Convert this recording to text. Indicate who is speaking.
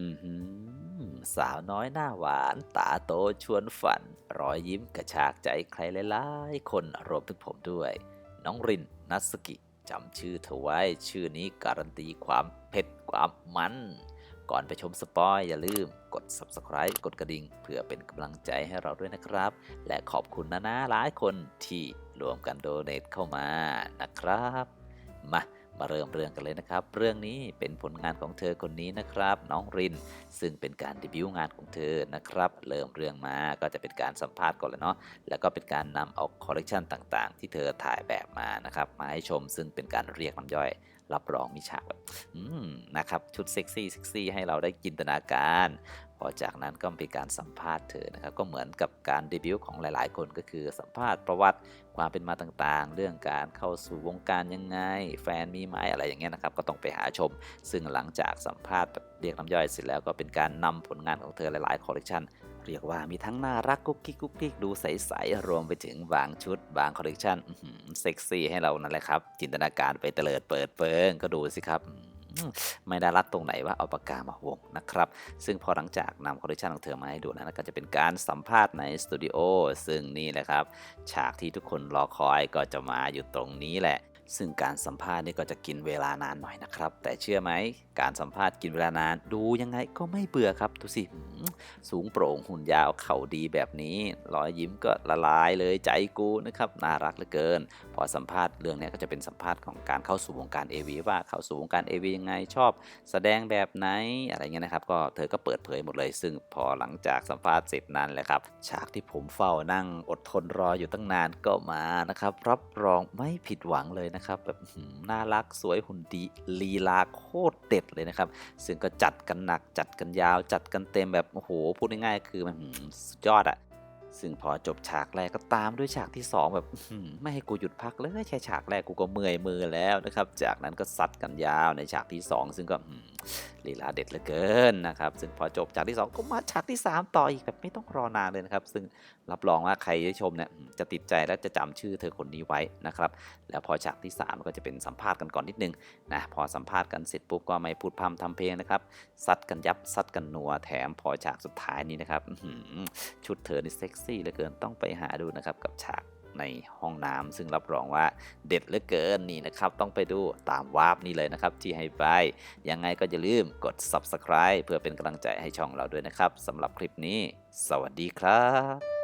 Speaker 1: อือหือสาวน้อยหน้าหวาน ตาโตชวนฝัน รอยยิ้มกระชากใจใครหลายๆ คนรวมถึงผมด้วย น้องรินนัสกิจำชื่อเธอไว้ ชื่อนี้การันตีความเผ็ดความมัน ก่อนไปชมสปอยอย่าลืมกด subscribe กดกระดิ่ง เพื่อเป็นกำลังใจให้เราด้วยนะครับ และขอบคุณนะนะหลายคนที่รวมกันโดเน a เข้ามานะครับ มา มาเริ่มเรื่องกันเลยนะครับ เรื่องนี้เป็นผลงานของเธอคนนี้นะครับ น้องริน ซึ่งเป็นการเดบิวงานของเธอนะครับ เริ่มเรื่องมาก็จะเป็นการสัมภาษณ์ก่อนเลยเนาะแล้วก็เป็นการนำเอาคอลเลกชันต่างๆ ที่เธอถ่ายแบบมานะครับมาให้ชมซึ่งเป็นการเรียกน้ำย่อยรับรองมีฉากแบบนะครับชุดเซ็กซี่เซ็กซี่ให้เราได้จินตนาการ พอจากนั้นก็เป็นการสัมภาษณ์เธอนะครับก็เหมือนกับการเดบิวต์ของหลาย ๆ คนก็คือสัมภาษณ์ประวัติความเป็นมาต่างๆ เรื่องการเข้าสู่วงการยังไง แฟนมีไหมอะไรอย่างเงี้ยนะครับก็ต้องไปหาชม ซึ่งหลังจากสัมภาษณ์เรียกน้ำย่อยเสร็จแล้วก็เป็นการนำผลงานของเธอหลาย ๆ คอลเลกชันเรียกว่ามีทั้งน่ารักกุ๊กกิ๊กกุ๊กกิ๊กดูใส ๆ รวมไปถึงบางชุดบางคอลเลกชันเซ็กซี่ให้เรานั่นแหละครับจินตนาการไปเตลิดเปิดเปิงก็ดูสิครับ ไม่ได้รัดตรงไหนว่าเอาปากกามาวงนะครับ ซึ่งพอหลังจากนำคอลเลคชันของเธอมาให้ดูนะก็จะเป็นการสัมภาษณ์ในสตูดิโอซึ่งนี่แหละครับ ฉากที่ทุกคนรอคอยก็จะมาอยู่ตรงนี้แหละ ซึ่งการสัมภาษณ์นี่ก็จะกินเวลานานหน่อยนะครับ แต่เชื่อไหมการสัมภาษณ์กินเวลานานดูยังไงก็ไม่เบื่อครับดูสิสูงโปร่งหุ่นยาวเข่าดีแบบนี้รอยยิ้มก็ละลายเลยใจกูนะครับน่ารักเหลือเกิน พอสัมภาษณ์เรื่องนี้ก็จะเป็นสัมภาษณ์ของการเข้าสู่วงการ AV ว่าเข้าสู่วงการ AV ยังไงชอบ แสดงแบบไหนอะไรเงี้ยนะครับ ก็เธอก็เปิดเผยหมดเลย ซึ่งพอหลังจากสัมภาษณ์เสร็จนั้นแหละครับฉากที่ผมเฝ้านั่งอดทนรออยู่ตั้งนานก็มานะครับรับรองไม่ผิดหวังเลยนะครับแบบน่ารักสวยหุ่นดีลีลาโคตรเด็ดเลยนะครับ ซึ่งก็จัดกันหนักจัดกันยาว จัดกันเต็มแบบโอ้โหพูดง่ายๆคือมันสุดยอดอะซึ่งพอจบฉากแรกก็ตามด้วยฉากที่ 2 แบบไม่ให้กูหยุดพักเลยแค่ฉากแรกกูก็เมื่อยมือแล้วนะครับ จากนั้นก็ซัดกันยาวในฉากที่ 2 ซึ่งก็ลีลาเด็ดเหลือเกินนะครับ ซึ่งพอจบฉากที่ 2 ก็มาฉากที่ 3 ต่ออีกแบบไม่ต้องรอนานเลยนะครับ ซึ่งรับรองว่าใครได้ชมเนี่ยจะติดใจและจะจำชื่อเธอคนนี้ไว้นะครับ แล้วพอฉากที่ 3 ก็จะเป็นสัมภาษณ์กันก่อนนิดนึงนะพอสัมภาษณ์กันเสร็จปุ๊บก็ไม่พูดพร่ำทำเพลงนะครับซัดกันยับซัดกันนัวแถมพอฉากสุดท้ายนี้นะครับชุดเธอนี่เซ็กซี่เหลือเกินต้องไปหาดูนะครับกับฉาก ในห้องน้ำซึ่งรับรองว่าเด็ดเหลือเกินนี่นะครับ ต้องไปดูตามวาร์ปนี่เลยนะครับ ที่ให้ไปยังไงก็อย่าลืมกด subscribe เพื่อเป็นกำลังใจให้ช่องเราด้วยนะครับสำหรับคลิปนี้ สวัสดีครับ